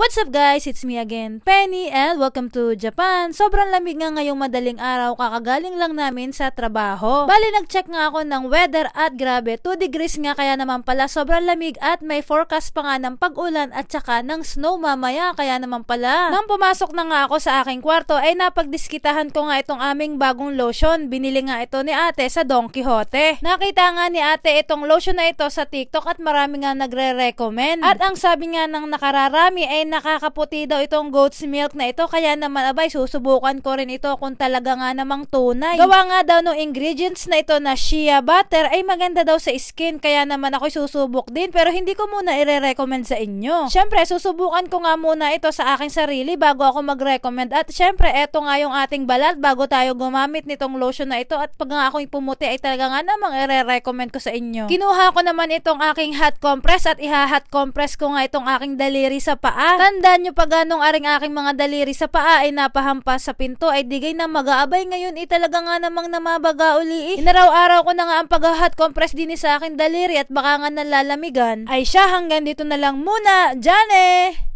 What's up guys? It's me again, Penny, and welcome to Japan. Sobrang lamig nga ngayong madaling araw, kakagaling lang namin sa trabaho. Bali, nag-check nga ako ng weather at grabe, 2 degrees nga kaya naman pala sobrang lamig at may forecast pa nga ng pag-ulan at saka ng snow mamaya, kaya naman pala. Nang pumasok na nga ako sa aking kwarto, ay napagdiskitahan ko nga itong aming bagong lotion. Binili nga ito ni ate sa Don Quixote. Nakita nga ni ate itong lotion na ito sa TikTok at marami nga nagre-recommend. At ang sabi nga ng nakararami ay nakakaputi daw itong goat's milk na ito kaya naman abay susubukan ko rin ito kung talaga nga namang tunay. Gawa nga daw ng ingredients na ito na shea butter ay maganda daw sa skin kaya naman ako susubok din pero hindi ko muna ire-recommend sa inyo. Syempre susubukan ko nga muna ito sa aking sarili bago ako mag-recommend at syempre eto nga yung ating balat bago tayo gumamit nitong lotion na ito at pag nga ako'y pumuti ay talaga nga namang ire-recommend ko sa inyo. Kinuha ko naman itong aking hot compress at iha-hot compress ko nga itong aking daliri sa paa. Tandaan nyo pag anong aring aking mga daliri sa paa ay napahampas sa pinto ay digay na mag-aabay ngayon ay talaga nga namang namabaga uli. eh. Inaraw-araw ko na nga ang pag-hot compress din sa aking daliri at baka nga nalalamigan. Ay siya hanggang dito na lang muna. Jane!